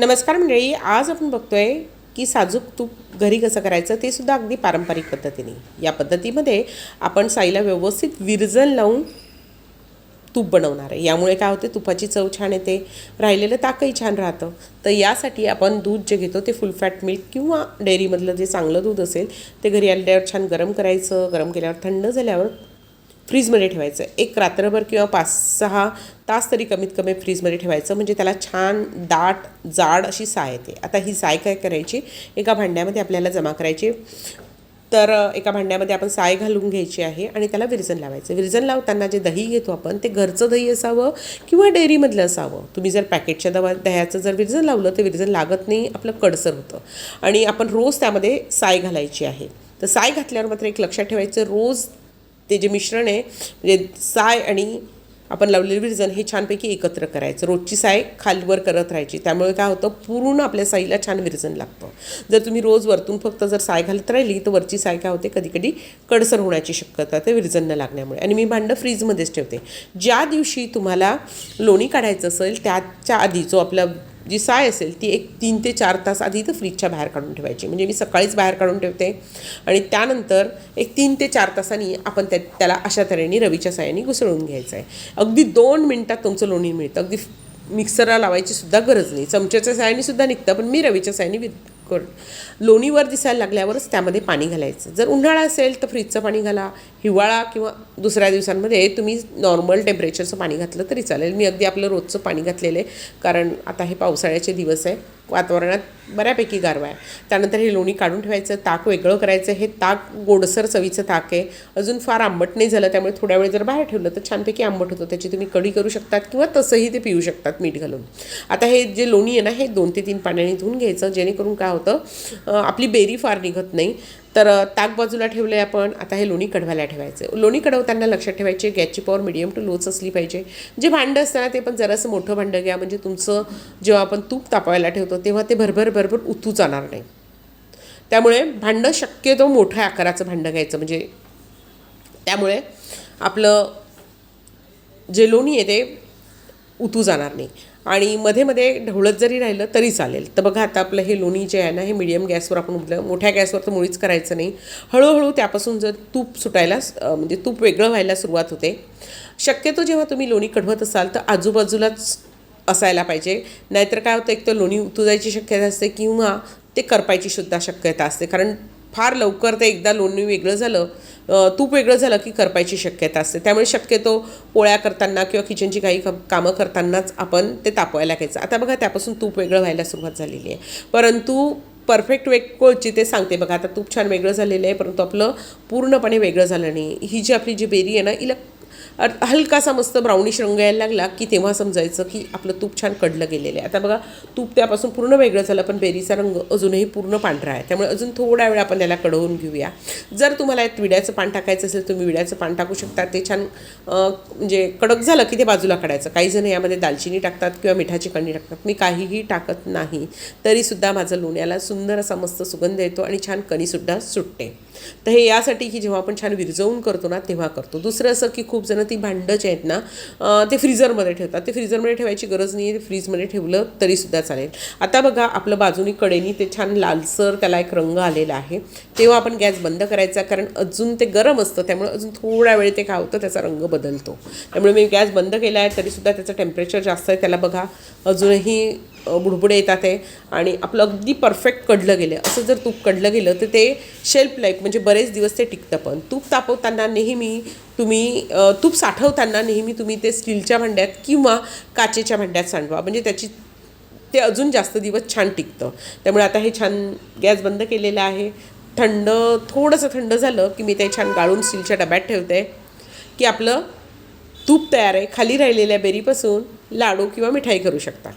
नमस्कार मंडळी आज आपण बघतोय की साजूक तूप घरी कसं करायचं ते सुद्धा अगदी पारंपरिक पद्धतीने. या पद्धतीमध्ये आपण साईला व्यवस्थित विरजन लावून तूप बनवणार आहे. यामुळे काय होते तुपाची चव छान येते राहिलेलं ताकही छान राहतं. तर यासाठी आपण दूध जे घेतो ते फुल फॅट मिल्क किंवा डेअरीमधलं जे चांगलं दूध असेल ते घरी आल्यावर छान गरम करायचं. गरम केल्यावर थंड झाल्यावर फ्रीजमध्ये ठेवायचं. एक रात्रभर किंवा पाच सहा तास तरी कमीत कमी फ्रीजमध्ये ठेवायचं. म्हणजे त्याला छान दाट जाड अशी साय येते. आता ही साय काय करायची? एका भांड्यामध्ये आपल्याला जमा करायची. तर एका भांड्यामध्ये आपण साय घालून घ्यायची आहे आणि त्याला विरजन लावायचं. विरजन लावताना जे दही घेतो आपण ते घरचं दही असावं किंवा डेअरीमधलं असावं. तुम्ही जर पॅकेटच्या दवा दह्याचं जर विरजन लावलं तर विरजन लागत नाही आपलं कडसर होतं. आणि आपण रोज त्यामध्ये साय घालायची आहे. तर साय घातल्यावर मात्र एक लक्षात ठेवायचं रोज ते जे मिश्रण आहे म्हणजे साय आणि आपण लावलेलं विरजन हे छानपैकी एकत्र करायचं. रोजची साय खालवर करत राहायची. त्यामुळे काय होतं पूर्ण आपल्या साईला छान विरजन लागतं. जर तुम्ही रोज वरतून फक्त जर साय घालत राहिली तर वरची साय काय होते कधी कधी कडसर होण्याची शक्यता ते विरजन न लागण्यामुळे आणि मी भांडं फ्रीजमध्येच ठेवते. ज्या दिवशी तुम्हाला लोणी काढायचं असेल त्याच्या आधी जो आपला जी साय असेल ती एक तीन ते चार तास आधी तर फ्रीजच्या बाहेर काढून ठेवायची. म्हणजे मी सकाळीच बाहेर काढून ठेवते. आणि त्यानंतर एक तीन ते चार तासांनी आपण त्या त्याला अशा तऱ्हेने रवीच्या सायाने घुसळून घ्यायचं आहे अगदी दोन मिनटात तुमचं लोणी मिळतं. अगदी मिक्सरला लावायची सुद्धा गरज नाही. चमच्याच्या सायाने सुद्धा निघतं पण मी रवीच्या सायाने करून. कर लोणीवर दिसायला लागल्यावरच त्यामध्ये पाणी घालायचं. जर उन्हाळा असेल तर फ्रीजचं पाणी घाला. हिवाळा किंवा दुसऱ्या दिवसांमध्ये तुम्ही नॉर्मल टेम्परेचरचं पाणी घातलं तरी चालेल. मी अगदी आपलं रोजचं पाणी घातलेलं आहे. कारण आता हे पावसाळ्याचे दिवस आहे. वातावरणात बऱ्यापैकी गारवा आहे. त्यानंतर हे लोणी काढून ठेवायचं ताक वेगळं करायचं. हे ताक गोडसर चवीचं ताक आहे. अजून फार आंबट नाही झालं त्यामुळे थोड्या वेळ जर बाहेर ठेवलं तर छानपैकी आंबट होतं. त्याची तुम्ही कढी करू शकतात किंवा तसंही ते पिऊ शकतात मीठ घालून. आता हे जे लोणी आहे ना हे दोन ते तीन पाण्याने धुवून घ्यायचं. जेणेकरून काय होतं आपली बेरी फार निघत नाही. तर ताक बाजूला ठेवलं आहे आपण. आता हे लोणी कढवायला ठेवायचं. लोणी कढवताना लक्षात ठेवायचे गॅसची पॉवर मिडियम टू लोच असली पाहिजे. जे भांडं असतं ना ते पण जरासं मोठं भांडं घ्या. म्हणजे तुमचं जेव्हा आपण तूप तापवायला ठेवतो तेव्हा ते भरभर भरभर उतू जाणार नाही. त्यामुळे भांडं शक्यतो मोठ्या आकाराचं भांडं घ्यायचं. म्हणजे त्यामुळे आपलं जे लोणी आहे ते उतू जाणार नाही. आणि मध्ये मध्ये ढवळत जरी राहिलं तरी चालेल. तर बघा आता आपलं हे लोणी जे आहे ना हे मिडियम गॅसवर आपण उठलं मोठ्या गॅसवर तर मुळीच करायचं नाही. हळूहळू त्यापासून जर तूप सुटायला म्हणजे तूप वेगळं व्हायला सुरुवात होते. शक्यतो जेव्हा तुम्ही लोणी कढवत असाल तर आजूबाजूलाच असायला पाहिजे. नाहीतर काय होतं एक तर लोणी उतू जायची शक्यता असते किंवा ते करपायची सुद्धा शक्यता असते. कारण फार लवकर ते एकदा लोणी वेगळं झालं तूप वेगळं झालं की करपायची शक्यता असते. त्यामुळे शक्यतो पोळ्या करताना किंवा किचनची काही कामं करतानाच आपण ते तापवायला घ्यायचं. आता बघा त्यापासून तूप वेगळं व्हायला सुरुवात झालेली आहे. परंतु परफेक्ट वेग कोणची ते सांगते बघा. आता तूप छान वेगळं झालेलं आहे परंतु आपलं पूर्णपणे वेगळं झालं नाही. ही जी आपली जी बेरी आहे ना हिला हलकासा मस्त ब्राउनिश रंग यायला लागला की तेव्हा समजायचं की आपलं तूप छान कडलं गेलेलं आहे. आता बघा तूप त्यापासून पूर्ण वेगळं झालं पण बेरीचा रंग अजूनही पूर्ण पांढरा आहे. त्यामुळे अजून थोडा वेळ आपण त्याला कडवून घेऊया. जर तुम्हाला यात विड्याचं पान टाकायचं असेल तुम्ही विड्याचं पान टाकू शकता. ते छान म्हणजे कडक झालं की ते बाजूला काढायचं. काही जण यामध्ये दालचिनी टाकतात किंवा मिठाची कणी टाकतात. मी काहीही टाकत नाही. तरीसुद्धा माझं लोण्याला सुंदर असा मस्त सुगंध येतो आणि छान कणीसुद्धा सुटते. तर हे यासाठी की जेव्हा आपण छान विरजवून करतो ना तेव्हा करतो. दुसरं असं की खूप जण ती भांडं जे आहेत ना ते फ्रीजरमध्ये ठेवतात. ते फ्रीजरमध्ये ठेवायची गरज नाही आहे फ्रीजमध्ये ठेवलं तरीसुद्धा चालेल. आता बघा आपलं बाजूनी कडेनी ते छान लालसर त्याला एक रंग आलेला आहे. तेव्हा आपण गॅस बंद करायचा कारण अजून ते गरम असतं त्यामुळे अजून थोडा वेळ ते काय होतं त्याचा रंग बदलतो. त्यामुळे मी गॅस बंद केला आहे तरीसुद्धा त्याचं टेम्परेचर जास्त आहे. त्याला बघा अजूनही बुडबुडे येतात आहे आणि आपलं अगदी परफेक्ट कडलं गेलं असं जर तूप कडलं गेलं तर ते शेल्फ लाईफ म्हणजे बरेच दिवस ते टिकतं पण. तूप तापवताना नेहमी तुम्ही तूप साठवताना नेहमी तुम्ही ते स्टीलच्या भांड्यात किंवा काचेच्या भांड्यात सांडवा. म्हणजे त्याची ते अजून जास्त दिवस छान टिकतं. त्यामुळे आता हे छान गॅस बंद केलेला आहे. थंड थोडंसं थंड झालं की मी ते छान गाळून स्टीलच्या डब्यात ठेवते. की आपलं तूप तयार आहे. खाली राहिलेल्या बेरीपासून लाडू किंवा मिठाई करू शकता.